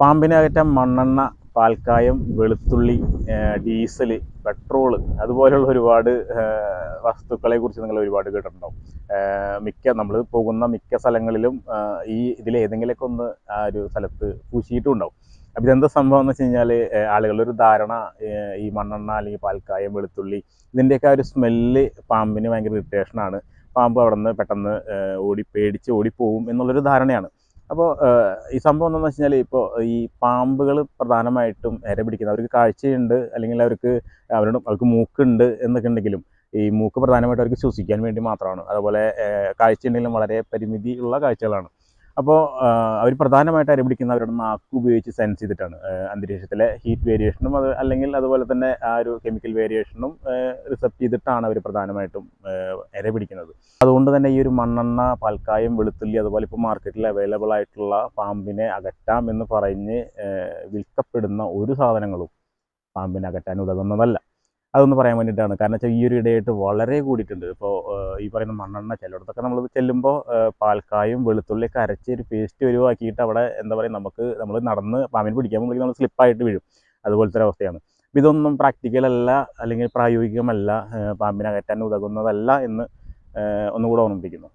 പാമ്പിനെ അകറ്റാൻ മണ്ണെണ്ണ പാൽക്കായം വെളുത്തുള്ളി ഡീസൽ പെട്രോൾ അതുപോലെയുള്ള ഒരുപാട് വസ്തുക്കളെ കുറിച്ച് നിങ്ങൾ ഒരുപാട് കേട്ടിട്ടുണ്ടാവും. മിക്ക നമ്മൾ പോകുന്ന മിക്ക സ്ഥലങ്ങളിലും ഈ ഇതിൽ ഏതെങ്കിലുമൊക്കെ ഒന്ന് ആ ഒരു സ്ഥലത്ത് പൂശിയിട്ടും ഉണ്ടാവും അപ്പം ഇതെന്താ സംഭവം എന്ന് വെച്ച് കഴിഞ്ഞാൽ ആളുകളുടെ ഒരു ധാരണ ഈ മണ്ണെണ്ണ അല്ലെങ്കിൽ പാൽക്കായം വെളുത്തുള്ളി ഇതിന്റെയൊക്കെ ആ ഒരു സ്മെല്ല് പാമ്പിന് ഭയങ്കര ഇറിറ്റേഷനാണ് പാമ്പ് അവിടെ നിന്ന് പെട്ടെന്ന് ഓടി പേടിച്ച് ഓടിപ്പോവും എന്നുള്ളൊരു ധാരണയാണ്. അപ്പോൾ ഈ സംഭവം എന്താണെന്ന് വെച്ച് കഴിഞ്ഞാൽ ഇപ്പോൾ ഈ പാമ്പുകൾ പ്രധാനമായിട്ടും ഇര പിടിക്കുന്നത് അവർക്ക് കാഴ്ചയുണ്ട് അല്ലെങ്കിൽ അവർക്ക് അവരുടെ അവർക്ക് മൂക്കുണ്ട് എന്നൊക്കെ ഉണ്ടെങ്കിലും ഈ മൂക്ക് പ്രധാനമായിട്ട് അവർക്ക് ശ്വസിക്കാൻ വേണ്ടി മാത്രമാണ്. അതുപോലെ കാഴ്ചയുണ്ടെങ്കിലും വളരെ പരിമിതി ഉള്ള കാഴ്ചകളാണ്. അപ്പോൾ അവർ പ്രധാനമായിട്ട് ഇര പിടിക്കുന്ന അവരുടെ നാക്ക് ഉപയോഗിച്ച് സെൻസ് ചെയ്തിട്ടാണ്. അന്തരീക്ഷത്തിലെ ഹീറ്റ് വേരിയേഷനും അത് അല്ലെങ്കിൽ അതുപോലെ തന്നെ ആ ഒരു കെമിക്കൽ വേരിയേഷനും റിസപ്റ്റ് ചെയ്തിട്ടാണ് അവർ പ്രധാനമായിട്ടും അരപിടിക്കുന്നത് അതുകൊണ്ട് തന്നെ ഈ ഒരു മണ്ണെണ്ണ പാൽക്കായം വെളുത്തുള്ളി അതുപോലെ ഇപ്പോൾ മാർക്കറ്റിൽ അവൈലബിൾ ആയിട്ടുള്ള പാമ്പിനെ അകറ്റാം എന്ന് പറഞ്ഞ് വിൽക്കപ്പെടുന്ന ഒരു സാധനങ്ങളും പാമ്പിനെ അകറ്റാൻ ഉതകുന്നതല്ല. അതൊന്ന് പറയാൻ വേണ്ടിയിട്ടാണ്. കാരണം വെച്ചാൽ ഈ ഒരു ഇടയായിട്ട് വളരെ കൂടിയിട്ടുണ്ട്. ഇപ്പോൾ ഈ പറയുന്ന മണ്ണെണ്ണ ചിലയിടത്തൊക്കെ നമ്മൾ ചെല്ലുമ്പോൾ പാൽക്കായും വെളുത്തുള്ളിയൊക്കെ അരച്ച് ഒരു പേസ്റ്റ് ഒഴിവാക്കിയിട്ട് അവിടെ എന്താ പറയുക നമുക്ക് നമ്മൾ നടന്ന് പാമ്പിനെ പിടിക്കാൻ പോകുമ്പോൾ നമ്മൾ സ്ലിപ്പായിട്ട് വീഴും. അതുപോലത്തെ ഒരു അവസ്ഥയാണ്. ഇതൊന്നും പ്രാക്ടിക്കൽ അല്ല അല്ലെങ്കിൽ പ്രായോഗികമല്ല പാമ്പിനെ അകറ്റാൻ ഉതകുന്നതല്ല എന്ന് ഒന്നുകൂടെ ഓർമ്മിപ്പിക്കുന്നു.